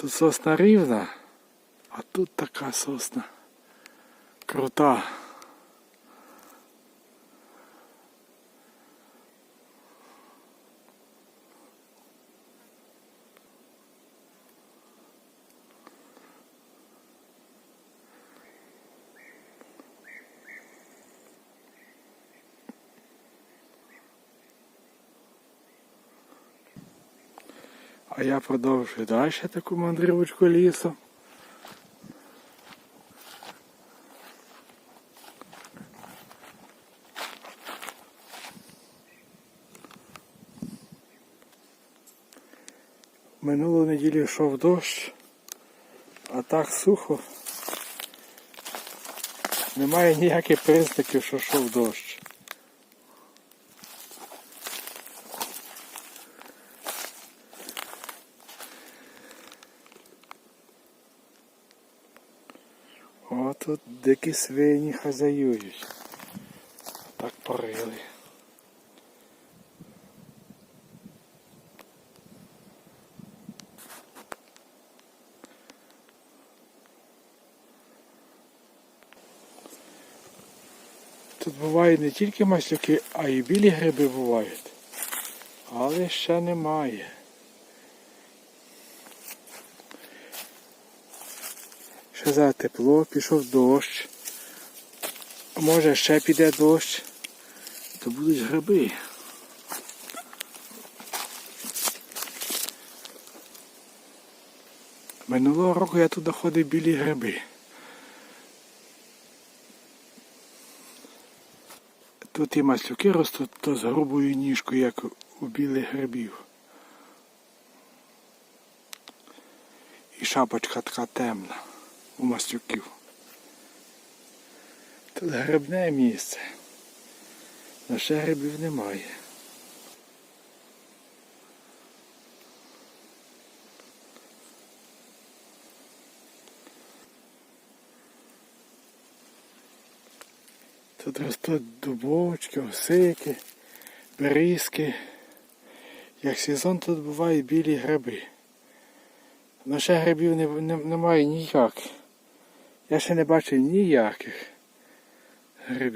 Тут сосна рівна, а тут така сосна крута. А я продовжую далі таку мандрівочку лісом. Минулу неділю йшов дощ, а так сухо. Немає ніяких признаків, що йшов дощ. О, тут дикі свині хазяюють. Так порили. Тут бувають не тільки маслюки, а й білі гриби бувають. Але ще немає. За тепло, пішов дощ. Може ще піде дощ, то будуть гриби. Минулого року я туди ходив білі гриби. Тут і маслюки ростуть, то з грубою ніжкою, як у білих грибів. І шапочка така темна у маслюків. Тут грибне місце. але ще грибів немає. Тут ростуть дубочки, осики, берізки. Як сезон тут бувають білі гриби. Але ще грибів не, не, немає ніяких. Я ще не бачив ніяких грибів.